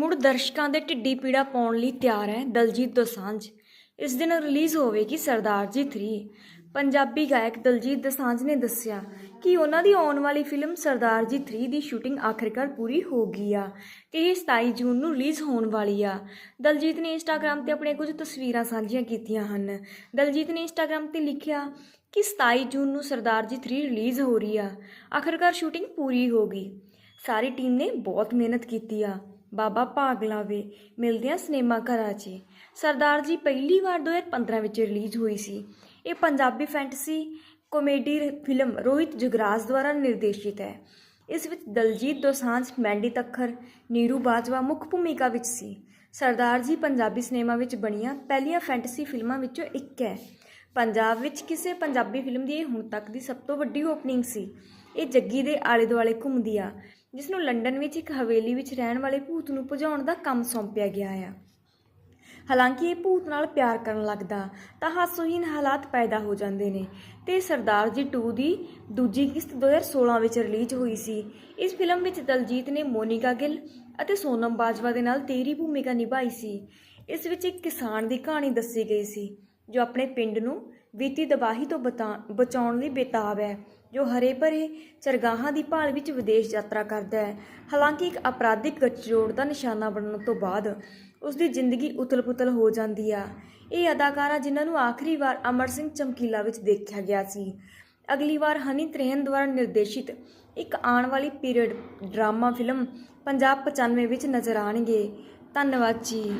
ਮੁੜ ਦਰਸ਼ਕਾਂ ਦੇ ਢਿੱਡੀ ਪੀੜਾ ਪਾਉਣ ਲਈ ਤਿਆਰ ਹੈ ਦਲਜੀਤ ਦੋਸਾਂਝ। ਇਸ ਦਿਨ ਰਿਲੀਜ਼ ਹੋਵੇਗੀ ਸਰਦਾਰ ਜੀ 3 ਪੰਜਾਬੀ ਗਾਇਕ ਦਲਜੀਤ ਦੋਸਾਂਝ ਨੇ ਦੱਸਿਆ ਕਿ ਉਹਨਾਂ ਦੀ ਆਉਣ ਵਾਲੀ ਫਿਲਮ ਸਰਦਾਰ ਜੀ 3 ਦੀ ਸ਼ੂਟਿੰਗ ਆਖਿਰਕਾਰ ਪੂਰੀ ਹੋ ਗਈ ਆ ਤੇ ਇਹ 27 ਜੂਨ ਨੂੰ ਰਿਲੀਜ਼ ਹੋਣ ਵਾਲੀ ਆ। ਦਲਜੀਤ ਨੇ ਇੰਸਟਾਗ੍ਰam ਤੇ ਆਪਣੀਆਂ ਕੁਝ ਤਸਵੀਰਾਂ ਸਾਂਝੀਆਂ ਕੀਤੀਆਂ ਹਨ। ਦਲਜੀਤ ਨੇ ਇੰਸਟਾਗ੍ਰam ਤੇ ਲਿਖਿਆ ਕਿ 27 ਜੂਨ ਨੂੰ ਸਰਦਾਰ ਜੀ 3 ਰਿਲੀਜ਼ ਹੋ ਰਹੀ ਆ, ਆਖਰਕਾਰ ਸ਼ੂਟਿੰਗ ਪੂਰੀ ਹੋ ਗਈ। ਸਾਰੀ ਟੀਮ ਨੇ ਬਹੁਤ ਮਿਹਨਤ ਕੀਤੀ ਆ। ਬਾਬਾ ਭਾਗ ਲਾਵੇ ਮਿਲਦੇ ਆ ਸਿਨੇਮਾ ਘਰਾਂ 'ਚ। ਸਰਦਾਰ ਜੀ ਪਹਿਲੀ ਵਾਰ 2015 ਵਿੱਚ ਰਿਲੀਜ਼ ਹੋਈ ਸੀ। ਇਹ Punjabi fantasy comedy film Rohit Jugraj ਦੁਆਰਾ ਨਿਰਦੇਸ਼ਿਤ ਹੈ। ਇਸ ਵਿੱਚ ਦਲਜੀਤ ਦੋਸਾਂਝ, ਮੈਂਡੀ ਤੱਖਰ, ਨੀਰੂ ਬਾਜਵਾ ਮੁੱਖ ਭੂਮਿਕਾ ਵਿੱਚ ਸੀ। ਸਰਦਾਰ ਜੀ ਪੰਜਾਬੀ ਸਿਨੇਮਾ ਵਿੱਚ ਬਣੀਆਂ ਪਹਿਲੀਆਂ ਫੈਂਟਸੀ ਫਿਲਮਾਂ ਵਿੱਚੋਂ ਇੱਕ ਹੈ। ਪੰਜਾਬ ਵਿੱਚ ਕਿਸੇ ਪੰਜਾਬੀ ਫਿਲਮ ਦੀ ਇਹ ਹੁਣ ਤੱਕ ਦੀ ਸਭ ਤੋਂ ਵੱਡੀ ਓਪਨਿੰਗ ਸੀ। ਇਹ ਜੱਗੀ ਦੇ ਆਲੇ ਦੁਆਲੇ ਘੁੰਮਦੀ ਆ। ਜਿਸ ਨੂੰ ਲੰਡਨ ਵਿੱਚ ਇੱਕ ਹਵੇਲੀ ਵਿੱਚ ਰਹਿਣ ਵਾਲੇ ਭੂਤ ਨੂੰ ਭਜਾਉਣ ਦਾ ਕੰਮ ਸੌਂਪਿਆ ਗਿਆ ਆ। ਹਾਲਾਂਕਿ ਇਹ ਭੂਤ ਨਾਲ ਪਿਆਰ ਕਰਨ ਲੱਗਦਾ, ਤਾਂ ਹਾਸੋਹੀਨ ਹਾਲਾਤ ਪੈਦਾ ਹੋ ਜਾਂਦੇ ਨੇ ਤੇ ਸਰਦਾਰ ਜੀ 2 ਦੀ ਦੂਜੀ ਕਿਸ਼ਤ 2016 ਵਿੱਚ ਰਿਲੀਜ਼ ਹੋਈ ਸੀ। ਇਸ ਫਿਲਮ ਵਿੱਚ ਦਲਜੀਤ ਨੇ ਮੋਨਿਕਾ ਗਿੱਲ ਅਤੇ ਸੋਨਮ ਬਾਜਵਾ ਦੇ ਨਾਲ ਤੇਰੀ ਭੂਮਿਕਾ ਨਿਭਾਈ ਸੀ। ਇਸ ਵਿੱਚ ਇੱਕ ਕਿਸਾਨ ਦੀ ਕਹਾਣੀ ਦੱਸੀ ਗਈ ਸੀ, ਜੋ ਆਪਣੇ ਪਿੰਡ ਨੂੰ ਵਿੱਤੀ ਤਬਾਹੀ ਤੋਂ ਬਤਾ- ਬਚਾਉਣ ਲਈ ਬੇਤਾਬ ਹੈ। ਜੋ ਹਰੇ ਭਰੇ ਚਰਗਾਹਾਂ ਦੀ ਭਾਲ ਵਿੱਚ ਵਿਦੇਸ਼ ਯਾਤਰਾ ਕਰਦਾ ਹੈ। ਹਾਲਾਂਕਿ ਇੱਕ ਅਪਰਾਧਿਕ ਗਠਜੋੜ ਦਾ ਨਿਸ਼ਾਨਾ ਬਣਨ ਤੋਂ ਬਾਅਦ ਉਸ ਦੀ ਜ਼ਿੰਦਗੀ ਉਤਲ-ਪੁਤਲ ਹੋ ਜਾਂਦੀ ਆ। ਇਹ ਅਦਾਕਾਰਾ ਜਿਨ੍ਹਾਂ ਨੂੰ ਆਖਰੀ ਵਾਰ ਅਮਰ ਸਿੰਘ ਚਮਕੀਲਾ ਵਿੱਚ ਦੇਖਿਆ ਗਿਆ ਸੀ। ਅਗਲੀ ਵਾਰ ਹਨੀ ਤ੍ਰੇਹਨ ਦੁਆਰਾ ਨਿਰਦੇਸ਼ਿਤ ਇੱਕ ਆਉਣ ਵਾਲੀ ਪੀਰੀਅਡ ਡਰਾਮਾ ਫਿਲਮ ਪੰਜਾਬ 95 ਵਿੱਚ ਨਜ਼ਰ ਆਣਗੇ ਧੰਨਵਾਦ ਜੀ।